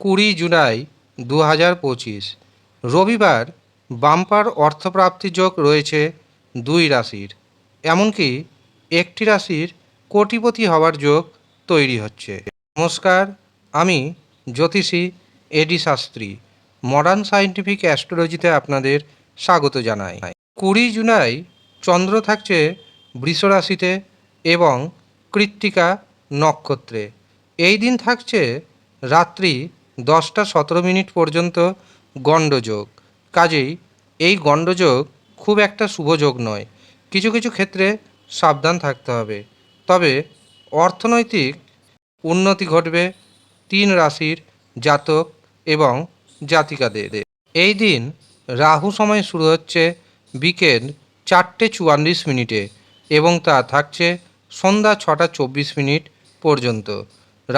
কুড়ি জুলাই দু হাজার পঁচিশ। রবিবার বাম্পার অর্থপ্রাপ্তির যোগ রয়েছে দুই রাশির। এমনকি একটি রাশির কোটিপতি হওয়ার যোগ তৈরি হচ্ছে। নমস্কার, আমি জ্যোতিষী A D Shastri modern scientific অ্যাস্ট্রোলজিতে আপনাদের স্বাগত জানাই। কুড়ি জুলাই চন্দ্র থাকছে বৃষ রাশিতে এবং কৃত্তিকা নক্ষত্রে। এই দিন থাকছে রাত্রি দশটা সতেরো মিনিট পর্যন্ত গণ্ডযোগ। কাজেই এই গণ্ডযোগ খুব একটা শুভযোগ নয়। কিছু কিছু ক্ষেত্রে সাবধান থাকতে হবে। তবে অর্থনৈতিক উন্নতি ঘটবে তিন রাশির জাতক এবং জাতিকাদের এই দিন রাহু সময় শুরু হচ্ছে বিকেল চারটে চুয়াল্লিশ মিনিটে এবং তা থাকছে সন্ধ্যা ছটা চব্বিশ মিনিট পর্যন্ত।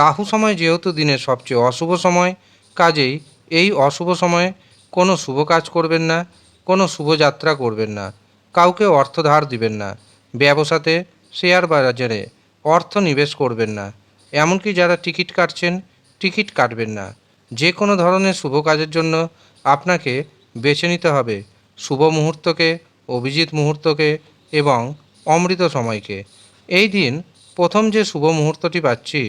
রাহু সময় যেহেতু দিনের সবচেয়ে অশুভ সময়, কাজেই এই অশুভ সময়ে কোনো শুভ কাজ করবেন না, কোনো শুভযাত্রা করবেন না, কাউকে অর্থ ধার দিবেন না, ব্যবসাতে শেয়ার বাজারে অর্থ নিবেশ করবেন না, এমনকি যারা টিকিট কাটছেন, টিকিট কাটবেন না। যে কোনো ধরনের শুভ কাজের জন্য আপনাকে বেছে নিতে হবে শুভ মুহূর্তকে, অভিজিৎ মুহূর্তকে এবং অমৃত সময়কে। এই দিন প্রথম যে শুভ মুহূর্তটি পাচ্ছি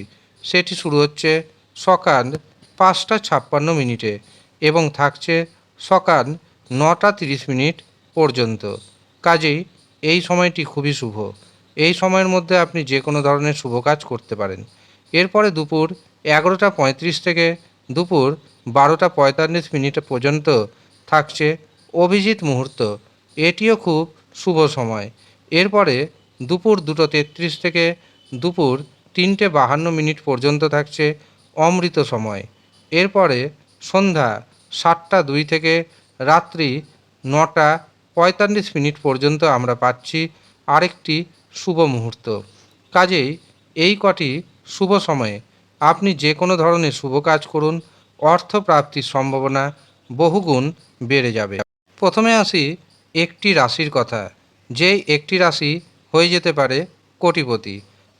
সেটি শুরু হচ্ছে সকাল পাঁচটা ছাপ্পান্ন মিনিটে এবং থাকছে সকাল নটা তিরিশ মিনিট পর্যন্ত। কাজেই এই সময়টি খুবই শুভ। এই সময়ের মধ্যে আপনি যে কোনো ধরনের শুভ কাজ করতে পারেন। এরপরে দুপুর এগারোটা পঁয়ত্রিশ থেকে দুপুর বারোটা পঁয়তাল্লিশ মিনিট পর্যন্ত থাকছে অভিজিৎ মুহূর্ত। এটিও খুব শুভ সময়। এরপরে দুপুর দুটো তেত্রিশ থেকে দুপুর তিনটে বাহান্ন মিনিট পর্যন্ত থাকছে অমৃত সময়। এরপরে সন্ধ্যা সাতটা দুই থেকে রাত্রি নটা পঁয়তাল্লিশ মিনিট পর্যন্ত আমরা পাচ্ছি আরেকটি শুভ মুহূর্ত। কাজেই এই কটি শুভ সময়ে আপনি যে কোনো ধরনের শুভ কাজ করুন অর্থ প্রাপ্তির সম্ভাবনা বহুগুণ বেড়ে যাবে। প্রথমে আসি একটি রাশির কথা যে একটি রাশি হয়ে যেতে পারে কোটিপতি।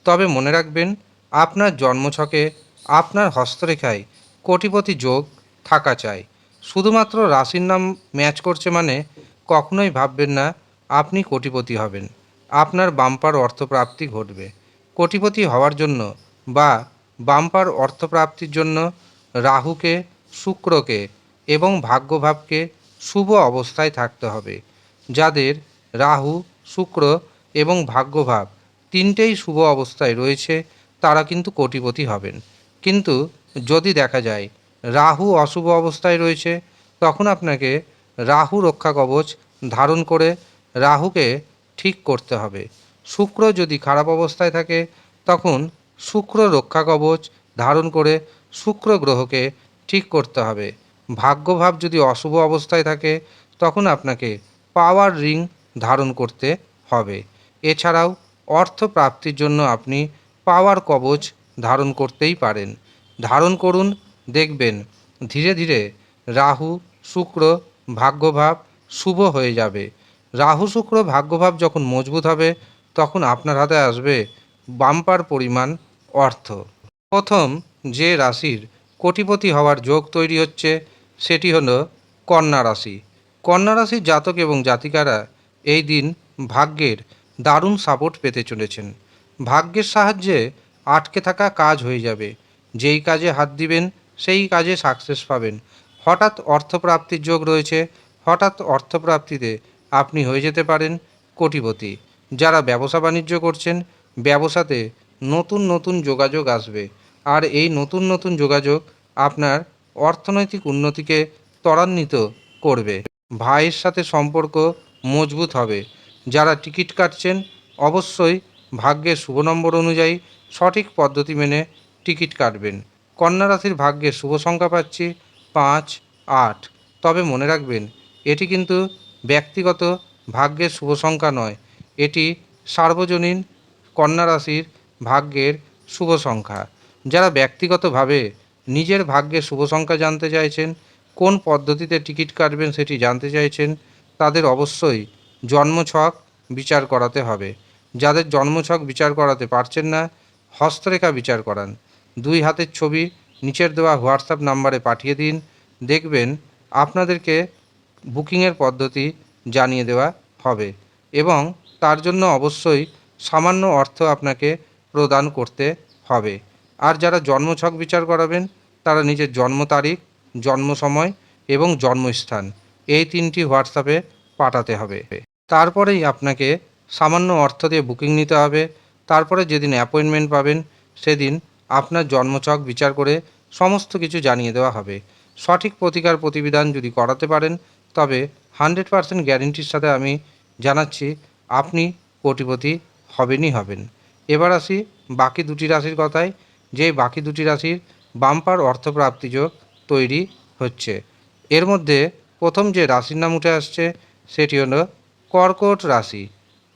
তবে মনে রাখবেন, আপনার জন্মছকে আপনার হস্তরেখায় কোটিপতি যোগ থাকা চাই। শুধুমাত্র রাশির নাম ম্যাচ করছে মানে কখনোই ভাববেন না আপনি কোটিপতি হবেন। আপনার বাম্পার অর্থপ্রাপ্তি ঘটবে। কোটিপতি হওয়ার জন্য বা বাম্পার অর্থপ্রাপ্তির জন্য রাহুকে, শুক্রকে এবং ভাগ্যভাবকে শুভ অবস্থায় থাকতে হবে, যাদের রাহু, শুক্র এবং ভাগ্যভাব তিনটেই শুভ অবস্থায় রয়েছে, তারা কিন্তু কোটিপতি হবেন। কিন্তু যদি দেখা যায় রাহু অশুভ অবস্থায় রয়েছে, তখন আপনাকে রাহু রক্ষা কবচ ধারণ করে রাহুকে ঠিক করতে হবে। শুক্র যদি খারাপ অবস্থায় থাকে, তখন শুক্র রক্ষা কবচ ধারণ করে শুক্র গ্রহকে ঠিক করতে হবে। ভাগ্যভাব যদি অশুভ অবস্থায় থাকে, তখন আপনাকে পাওয়ার রিং ধারণ করতে হবে। এছাড়াও অর্থ প্রাপ্তির জন্য আপনি পাওয়ার কবচ ধারণ করতেই পারেন। ধারণ করুন, দেখবেন, ধীরে ধীরে রাহু, শুক্র, ভাগ্যভাব শুভ হয়ে যাবে। রাহু, শুক্র, ভাগ্যভাব যখন মজবুত হবে, তখন আপনার হাতে আসবে বাম্পার পরিমাণ অর্থ। প্রথম যে রাশির কোটিপতি হওয়ার যোগ তৈরি হচ্ছে, সেটি হলো কন্যা রাশি। কন্যা রাশির জাতক এবং জাতিকারা এই দিন ভাগ্যের দারুণ সাপোর্ট পেতে চলেছেন। ভাগ্যের সাহায্যে আটকে থাকা কাজ হয়ে যাবে। যেই কাজে হাত দিবেন, সেই কাজে সাকসেস পাবেন। হঠাৎ অর্থপ্রাপ্তির যোগ রয়েছে। হঠাৎ অর্থপ্রাপ্তিতে আপনি হয়ে যেতে পারেন কোটিপতি। যারা ব্যবসা বাণিজ্য করছেন, ব্যবসাতে নতুন নতুন যোগাযোগ আসবে। আর এই নতুন নতুন যোগাযোগ আপনার অর্থনৈতিক উন্নতিকে ত্বরান্বিত করবে। ভাইয়ের সাথে সম্পর্ক মজবুত হবে। যারা টিকিট কাটছেন, অবশ্যই ভাগ্যের শুভ নম্বর অনুযায়ী সঠিক পদ্ধতি মেনে টিকিট কাটবেন। কন্যা রাশির ভাগ্যের শুভ সংখ্যা পাচ্ছি পাঁচ, আট। তবে মনে রাখবেন, এটি কিন্তু ব্যক্তিগত ভাগ্যের শুভ সংখ্যা নয়। এটি সার্বজনীন কন্যা রাশির ভাগ্যের শুভ সংখ্যা। যারা ব্যক্তিগতভাবে নিজের ভাগ্যের শুভ সংখ্যা জানতে চাইছেন, কোন পদ্ধতিতে টিকিট কাটবেন সেটি জানতে চাইছেন, তাদের অবশ্যই জন্মছক বিচার করাতে হবে। যাদের জন্মছক বিচার করাতে পারছেন না, হস্তরেখা বিচার করান। দুই হাতের ছবি নিচের দেওয়া হোয়াটসঅ্যাপ নাম্বারে পাঠিয়ে দিন। দেখবেন আপনাদেরকে বুকিংয়ের পদ্ধতি জানিয়ে দেওয়া হবে এবং তার জন্য অবশ্যই সামান্য অর্থ আপনাকে প্রদান করতে হবে। আর যারা জন্মছক বিচার করাবেন, তারা নিজের জন্ম তারিখ, জন্ম সময় এবং জন্মস্থান এই তিনটি হোয়াটসঅ্যাপে পাঠাতে হবে। তারপরেই আপনাকে সামান্য অর্থ দিয়ে বুকিং নিতে হবে। তারপরে যেদিন অ্যাপয়েন্টমেন্ট পাবেন, সেদিন আপনার জন্মছক, বিচার করে সমস্ত কিছু জানিয়ে দেওয়া হবে। সঠিক প্রতিকার প্রতিবিধান যদি করাতে পারেন, তবে হান্ড্রেড পারসেন্ট গ্যারেন্টির সাথে আমি জানাচ্ছি, আপনি কোটিপতি হবেনই হবেন। এবার আসি বাকি দুটি রাশির কথায়। যে বাকি দুটি রাশির বাম্পার অর্থপ্রাপ্তি যোগ তৈরি হচ্ছে। এর মধ্যে প্রথম যে রাশির নাম উঠে আসছে, সেটি হলো কর্কট রাশি।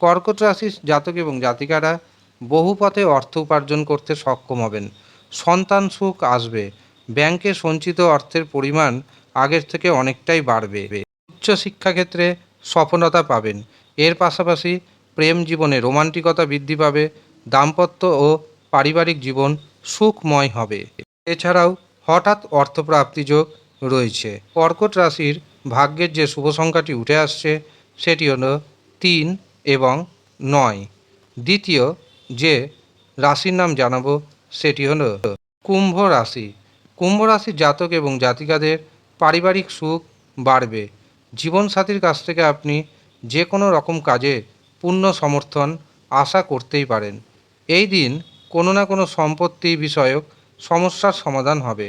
কর্কট রাশির জাতক এবং জাতিকারা বহু পথে অর্থ উপার্জন করতে সক্ষম হবেন। সন্তান সুখ আসবে। ব্যাংকে সঞ্চিত অর্থের পরিমাণ আগের থেকে অনেকটাই বাড়বে। উচ্চ শিক্ষাক্ষেত্রে সফলতা পাবেন। এর পাশাপাশি প্রেম জীবনে রোমান্টিকতা বৃদ্ধি পাবে। দাম্পত্য ও পারিবারিক জীবন সুখময় হবে। এছাড়াও হঠাৎ অর্থপ্রাপ্তি যোগ রয়েছে। কর্কট রাশির ভাগ্যের যে শুভ সংখ্যাটি উঠে আসছে সেটি হলো তিন এবং নয়। দ্বিতীয় যে রাশির নাম জানাব, সেটি হলো কুম্ভ রাশি। কুম্ভ রাশির জাতক এবং জাতিকাদের পারিবারিক সুখ বাড়বে। জীবনসাথীর কাছ থেকে আপনি যে কোনো রকম কাজে পূর্ণ সমর্থন আশা করতেই পারেন। এই দিন কোনো না কোনো সম্পত্তি বিষয়ক সমস্যার সমাধান হবে।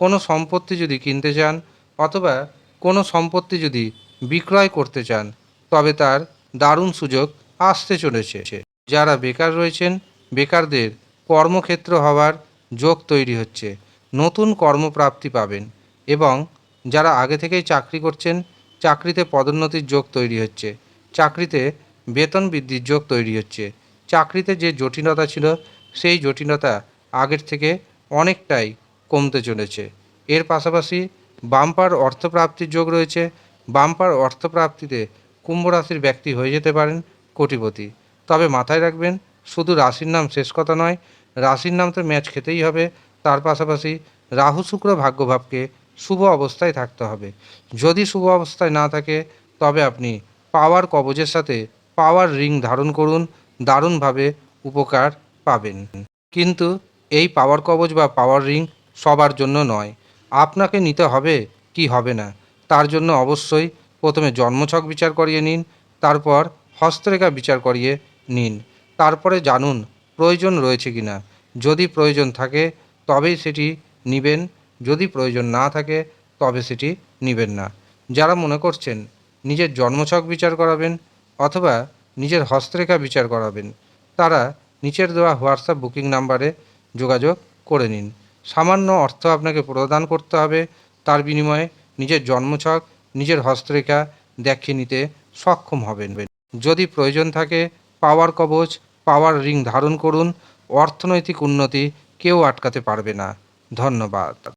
কোনো সম্পত্তি যদি কিনতে চান অথবা কোনো সম্পত্তি যদি বিক্রয় করতে চান তবে তার দারুণ সুযোগ আসতে চলেছে। যারা বেকার রয়েছেন, বেকারদের কর্মক্ষেত্র হওয়ার যোগ তৈরি হচ্ছে। নতুন কর্মপ্রাপ্তি পাবেন এবং যারা আগে থেকেই চাকরি করছেন, চাকরিতে পদোন্নতির যোগ তৈরি হচ্ছে। চাকরিতে বেতন বৃদ্ধির যোগ তৈরি হচ্ছে। চাকরিতে যে জটিলতা ছিল, সেই জটিলতা আগের থেকে অনেকটাই কমতে চলেছে। এর পাশাপাশি বাম্পার অর্থপ্রাপ্তির যোগ রয়েছে। বাম্পার অর্থপ্রাপ্তিতে কুম্ভ রাশির ব্যক্তি হয়ে যেতে পারেন কোটিপতি। তবে মাথায় রাখবেন, শুধু রাশির নাম শেষ কথা নয়, রাশির নাম তো ম্যাচ খেতেই হবে। তার পাশাপাশি রাহু শুক্র ভাগ্যভাবকে শুভ অবস্থায় থাকতে হবে। যদি শুভ অবস্থায় না থাকে, তবে আপনি পাওয়ার কবজের সাথে পাওয়ার রিং ধারণ করুন, দারুণভাবে উপকার পাবেন। কিন্তু এই পাওয়ার কবজ বা পাওয়ার রিং সবার জন্য নয়। আপনাকে নিতে হবে কি হবে না, তার জন্য অবশ্যই প্রথমে জন্মছক বিচার করিয়ে নিন, তারপর হস্তরেখা বিচার করিয়ে নিন। তারপরে জানুন প্রয়োজন রয়েছে কি না যদি প্রয়োজন থাকে, তবেই সেটি নিবেন। যদি প্রয়োজন না থাকে, তবে সেটি নিবেন না। যারা মনে করছেন নিজের জন্মছক বিচার করাবেন অথবা নিজের হস্তরেখা বিচার করাবেন, তারা নিচের দেওয়া হোয়াটসঅ্যাপ বুকিং নাম্বারে যোগাযোগ করে নিন। সামান্য অর্থ আপনাকে প্রদান করতে হবে। তার বিনিময়ে নিজের জন্মছক নিজের হস্তরেখা দেখিয়ে নিতে সক্ষম হবেন। যদি প্রয়োজন থাকে, পাওয়ার কবচ, পাওয়ার রিং ধারণ করুন। অর্থনৈতিক উন্নতি কেউ আটকাতে পারবে না। ধন্যবাদ।